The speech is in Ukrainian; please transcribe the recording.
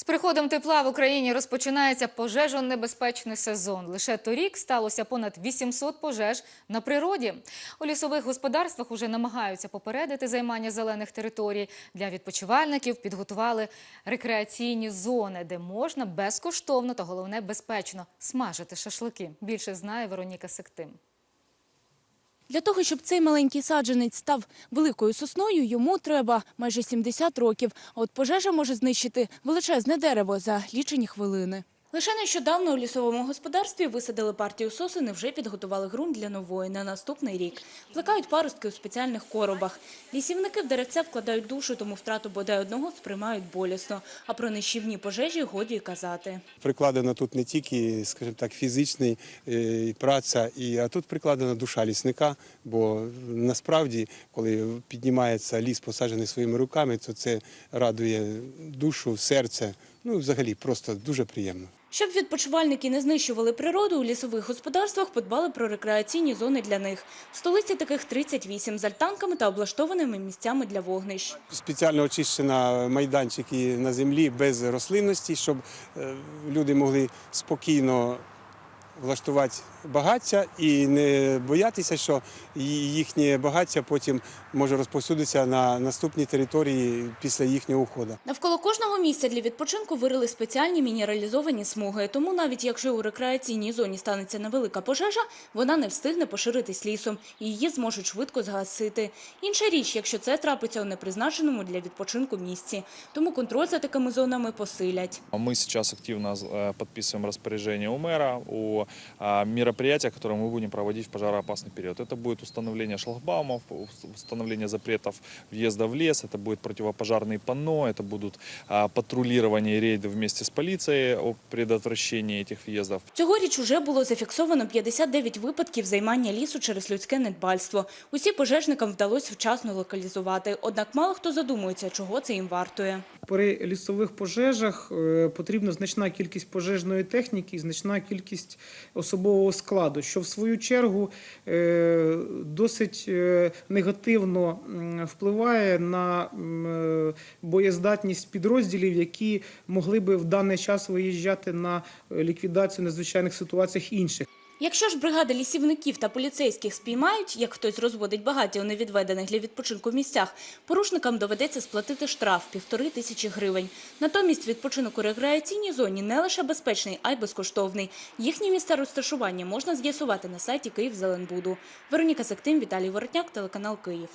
З приходом тепла в Україні розпочинається пожежонебезпечний сезон. Лише торік сталося понад 800 пожеж на природі. У лісових господарствах уже намагаються попередити займання зелених територій. Для відпочивальників підготували рекреаційні зони, де можна безкоштовно та головне безпечно смажити шашлики. Більше знає Вероніка Сектим. Для того, щоб цей маленький саджанець став великою сосною, йому треба майже 70 років. А от пожежа може знищити величезне дерево за лічені хвилини. Лише нещодавно у лісовому господарстві висадили партію сосен і вже підготували ґрунт для нової на наступний рік. Плекають паростки у спеціальних коробах. Лісівники в деревця вкладають душу, тому втрату бодай одного сприймають болісно. А про нищівні пожежі годі й казати. Прикладена тут не тільки, скажімо так, фізичний е, праця, і а тут прикладена душа лісника. Бо насправді, коли піднімається ліс, посаджений своїми руками, то це радує душу, серце. Ну, взагалі, просто дуже приємно. Щоб відпочивальники не знищували природу, у лісових господарствах подбали про рекреаційні зони для них. В столиці таких 38 з альтанками та облаштованими місцями для вогнищ. Спеціально очищена майданчики на землі без рослинності, щоб е, люди могли спокійно влаштувати багаття і не боятися, що їхнє багаття потім може розповсюдитися на наступні території після їхнього уходу. Навколо кожного місця для відпочинку вирили спеціальні мінералізовані смуги. Тому навіть якщо у рекреаційній зоні станеться невелика пожежа, вона не встигне поширитись лісом і її зможуть швидко згасити. Інша річ, якщо це трапиться у непризначеному для відпочинку місці. Тому контроль за такими зонами посилять. Мы сейчас активно э, подписываем распоряжение у мэра о а, мероприятиях, которые мы будем проводить в пожароопасный период. Это будет установление шлагбаумов, установление запретов въезда в лес, это будет противопожарные панно, это будут а, патрулирование и рейды вместе с полицией о предотвращении этих въездов. Цьогоріч уже було зафіксовано 59 випадків займання лісу через людське недбальство. Усі пожежникам вдалося вчасно локалізувати. Однак мало хто задумується, чого це їм вартує. При лісових пожежах е, потрібна значна кількість пожежної техніки і значна кількість особового складу, що в свою чергу е, досить е, негативно впливає на е, боєздатність підрозділів, які могли би в даний час виїжджати на ліквідацію надзвичайних ситуацій інших. Якщо ж бригади лісівників та поліцейських спіймають, як хтось розводить багаття у невідведених для відпочинку місцях, порушникам доведеться сплатити штраф – півтори тисячі гривень. Натомість відпочинок у рекреаційній зоні не лише безпечний, а й безкоштовний. Їхні місця розташування можна з'ясувати на сайті Київзеленбуду. Вероніка Сектим, Віталій Воротняк, телеканал Київ.